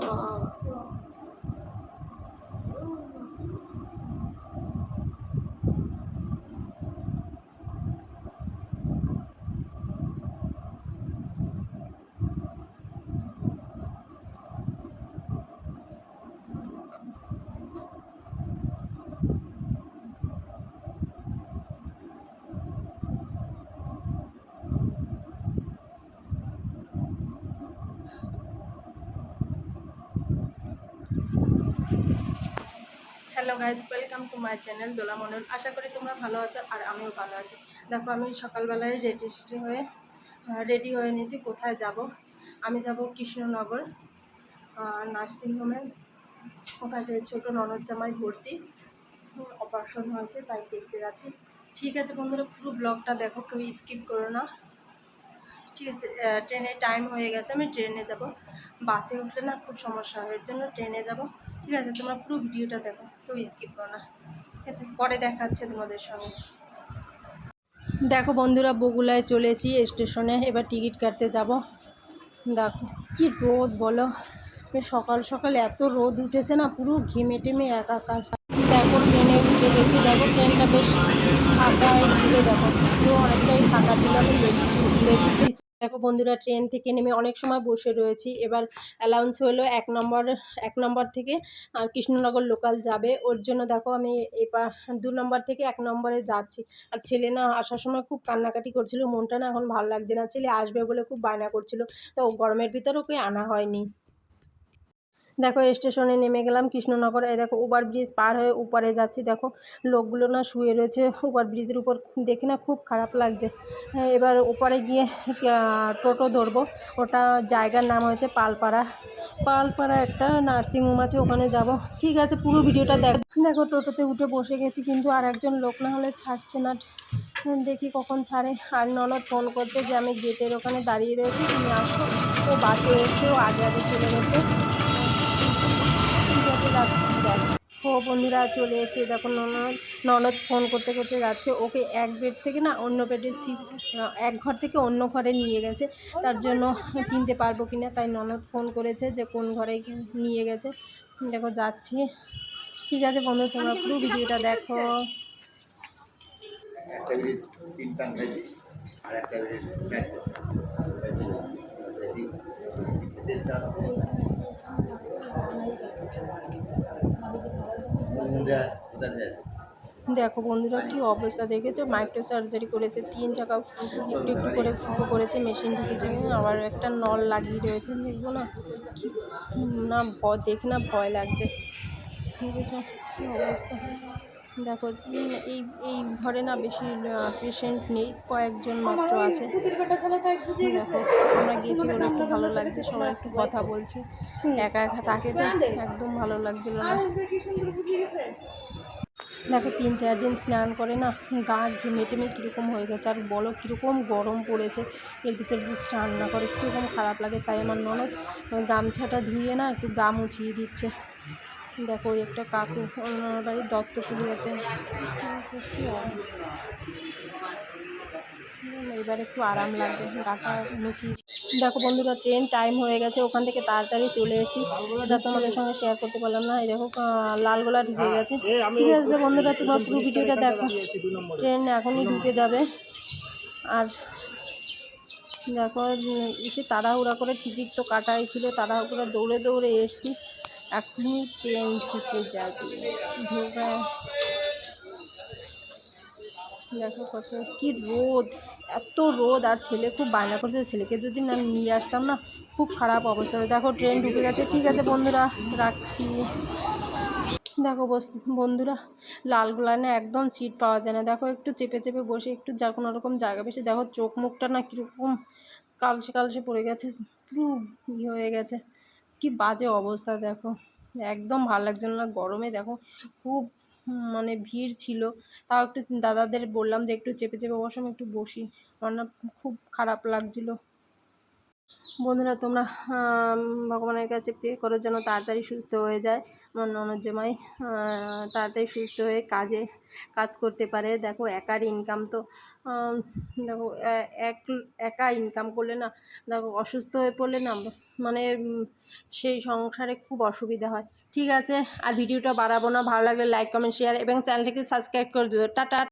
嗯嗯。hello guys welcome to my channel Dola Mondal আশা করি তোমরা ভালো আছো আর আমিও ভালো আছি। দেখো, আমি সকালবেলায় রেডি সেডি হয়ে রেডি হয়ে নিয়েছি, কোথায় যাব? আমি যাব কৃষ্ণনগর নার্সিংহোমে ওখানে ছোটো ননদ জামাই ভর্তি অপারেশন হয়েছে, তাই দেখতে যাচ্ছি। ঠিক আছে বন্ধুরা, পুরো ব্লগটা দেখো, কেউ স্কিপ করো না। ঠিক আছে ট্রেনে টাইম হয়ে গেছে, আমি ট্রেনে যাব। বাসে উঠলে না খুব সমস্যা হয় জন্য ট্রেনে যাব। ঠিক আছে, তোমরা পুরো ভিডিওটা দেখো, কেউ স্কিপ করো না। ঠিক আছে, পরে দেখা হচ্ছে তোমাদের সঙ্গে। দেখো বন্ধুরা, বগুলায় চলে এসি স্টেশনে, এবার টিকিট কাটতে যাব। দেখো, কি রোদ বলো। সকাল সকাল এত রোদ উঠেছে না, পুরো ঘেমে টেমে একাকার। দেখো, ট্রেনে উঠে গেছি। দেখো, ট্রেনটা বেশ ফাঁকাই ছিল, দেখো। পুরো অনেকটাই ফাঁকা ছিল, আমি লেগেছি দেখো বন্ধুরা ট্রেন থেকে নেমে অনেক সময় বসে রয়েছি। এবার অ্যালাউন্স হলো এক নম্বর এক নম্বর থেকে কৃষ্ণনগর লোকাল যাবে। ওর জন্য দেখো আমি এবার দু নম্বর থেকে এক নম্বরে যাচ্ছি। আর ছেলে না আসার সময় খুব কান্নাকাটি করছিল, মনটা না এখন ভালো লাগছে না। ছেলে আসবে বলে খুব বায়না করছিল। তো গরমের ভিতর ওকে আনা হয়নি। দেখো স্টেশনে নেমে গেলাম কৃষ্ণনগর। এই দেখো ওভার ব্রিজ পার হয়ে উপরে যাচ্ছি। দেখো লোকগুলো না শুয়ে রয়েছে। ওভার ব্রিজের উপর দেখে না খুব খারাপ লাগছে। হ্যাঁ, এবার ওপারে গিয়ে টোটো ধরবো। ওটা জায়গার নাম হয়েছে পালপাড়া। পালপাড়া একটা নার্সিংহোম আছে ওখানে যাব। ঠিক আছে পুরো ভিডিওটা দেখ। দেখো টোটোতে উঠে বসে গেছি কিন্তু আর একজন লোক না হলে ছাড়ছে না। দেখি কখন ছাড়ে। আর ননদ ফোন করছে যে আমি গেটের ওখানে দাঁড়িয়ে রয়েছি। তুমি আসো। ও বাসে এসে ও আগে আগে চলে গেছে ঠিক আছে যাচ্ছি দেখ ও বন্ধুরা চলে এসেছে দেখো ননদ ননদ ফোন করতে করতে যাচ্ছে ওকে এক বেড থেকে না অন্য সিট এক ঘর থেকে অন্য ঘরে নিয়ে গেছে তার জন্য চিনতে পারব কি না তাই ননদ ফোন করেছে যে কোন ঘরে নিয়ে গেছে দেখো যাচ্ছি ঠিক আছে বন্ধু তোমরা পুরো ভিডিওটা দেখো আর একটা দেখো বন্ধুরা কি অবস্থা দেখেছ? মাইক্রো সার্জারি করেছে, তিন চাকা একটু একটু করে ফুটো করেছে মেশিন ঢুকেছে, আবার একটা নল লাগিয়ে রয়েছে দেখব না কি, না দেখে না ভয় লাগছে। ঠিক কি অবস্থা? দেখো এই এই ঘরে না বেশি পেশেন্ট নেই কয়েকজন মাত্র আছে। দেখো আমরা গেছি ওর একটু ভালো লাগছে সবাই একটু কথা বলছে। একা একা তাকে তো একদম ভালো লাগছিল না। দেখো তিন চার দিন স্নান করে না গা ঘেমে টেমে কীরকম হয়ে গেছে আর বলো কীরকম গরম পড়েছে। এর ভিতরে যদি স্নান না করে কীরকম খারাপ লাগে তাই আমার ননদ গামছাটা ধুয়ে না একটু গা মুছিয়ে দিচ্ছে। দেখো ওই একটা কাকু ওনার বাড়ি দত্তপুরিয়াতে। এবার একটু আরাম লাগবে গাটা মুছিয়েছি দেখো বন্ধুরা ট্রেন টাইম হয়ে গেছে ওখান থেকে তাড়াতাড়ি চলে এসেছি। এটা তোমাদের সঙ্গে শেয়ার করতে পারলাম না। এই দেখো লালগোলা ঢুকে গেছে। ঠিক আছে বন্ধুরা তোমরা পুরো ভিডিওটা দেখো। ট্রেন এখনই ঢুকে যাবে। আর দেখো এসে তাড়াহুড়া করে টিকিট তো কাটাই ছিল তাড়াহুড়া দৌড়ে দৌড়ে এসেছি। এখনই ট্রেন ঢুকে যাবে। ঢোকা দেখো কত, কি রোদ, এত রোদ। আর ছেলে খুব বায়না করছে, ছেলেকে যদি না নিয়ে আসতাম না, খুব খারাপ অবস্থা দেখো ট্রেন ঢুকে গেছে। ঠিক আছে বন্ধুরা, রাখছি। দেখো বন্ধুরা লালগোলা না একদম সিট পাওয়া যায় না। দেখো একটু চেপে চেপে বসে, একটু যা কোনো রকম জায়গা বেশি। দেখো চোখ মুখটা না কীরকম কালসে কালসে পড়ে গেছে, পুরো হয়ে গেছে। কি বাজে অবস্থা দেখো। একদম ভালো লাগছিল না, গরমে দেখো খুব মানে ভিড় ছিল। তাও একটু দাদাদের বললাম যে একটু চেপে চেপে বসাম একটু বসি। আমার না খুব খারাপ লাগছিল। বন্ধুরা, তোমরা ভগবানের কাছে প্রে করার জন্য তাড়াতাড়ি সুস্থ হয়ে যায়। আমার ননদ জামাই তাড়াতাড়ি সুস্থ হয়ে কাজে, কাজ করতে পারে। দেখো, একার ইনকাম তো দেখো এক, একা ইনকাম করলে না, দেখো, অসুস্থ হয়ে পড়লে না মানে সেই সংসারে খুব অসুবিধা হয়। ঠিক আছে, আর ভিডিওটা বাড়াবো না। ভালো লাগলে লাইক কমেন্ট শেয়ার এবং চ্যানেলটিকে সাবস্ক্রাইব করে দিও। টাটা।